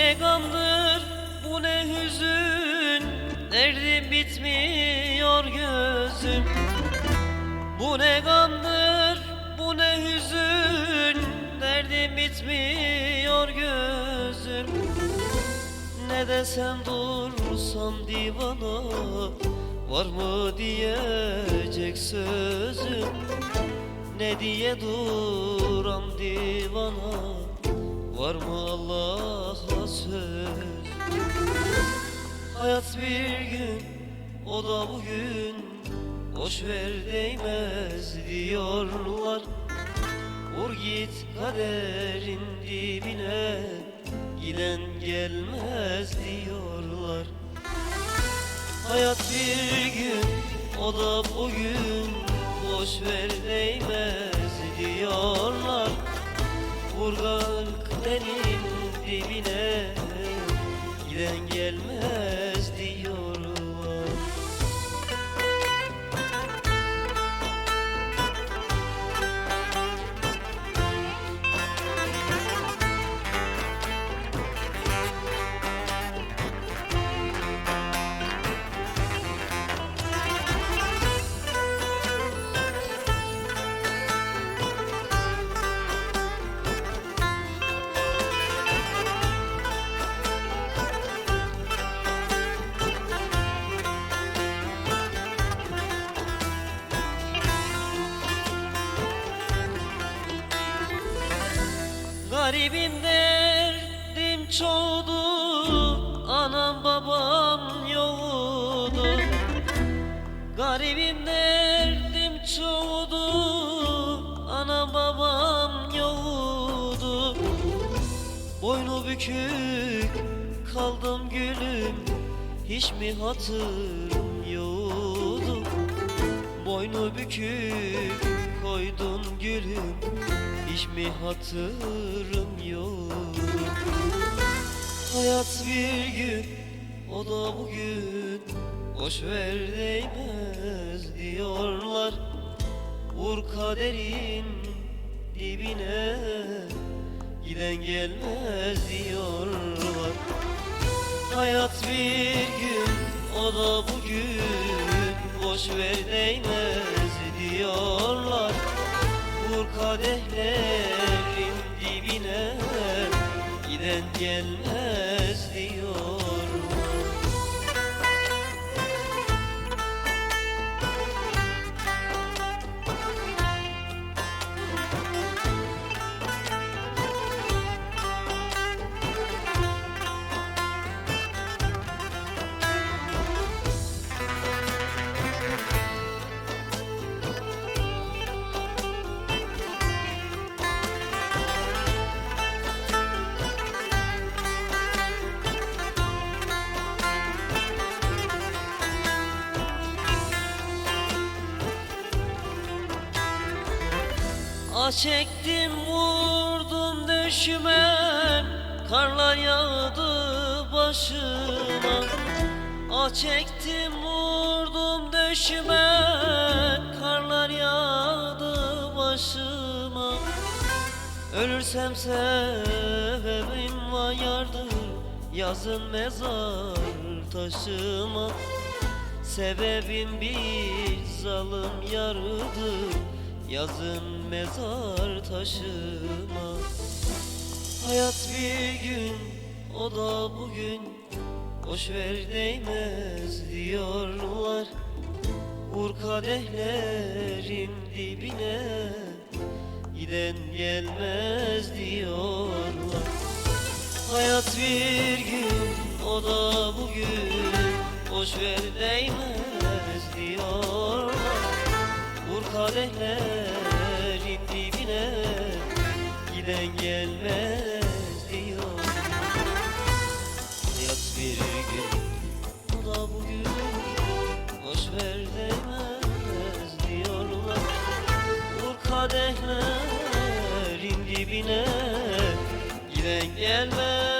Ne gamdır bu ne hüzün? Derdim bitmiyor gözüm Bu ne gamdır bu ne hüzün? Derdim bitmiyor gözüm Ne desem dursam divana Var mı diyecek sözüm? Ne diye duram divana Var mı Allah söz Hayat bir gün o da bugün. Boş ver değmez diyorlar. Vur git kaderin dibine. Giden gelmez diyorlar. Hayat bir gün o da bugün. Boş ver değmez diyorlar. Vur kaderin dibine. Giden gelmez Garibim derdim çoğdu Anam babam yoğdu Garibim derdim çoğdu Anam babam yoğdu Boynu bükük kaldım gülüm Hiç mi hatırım yoktu Boynu bükük koydun gülüm Hiç mi hatırım yok? Hayat bir gün o da bugün Boş ver değmez diyorlar. Vur kaderin dibine Giden gelmez diyorlar. Hayat bir gün o da bugün Boş ver değmez diyorlar kadehlerin dibine Giden gelmez diyorlar Ah çektim vurdum düşmem Karlar yağdı başıma. Ah çektim vurdum düşmem Karlar yağdı başıma. Ölürsem sebebim var yardır Yazın mezar taşıma. Sebebim bir zalim yarıdır Yazın mezar taşıma. Hayat bir gün o da bugün. Boş ver değmez diyorlar. Vur kadehlerin dibine. Giden gelmez diyorlar. Hayat bir gün o da bugün. Boş ver değmez ver demez diyorlar. Vur kadehlerin dibine Giden gelmez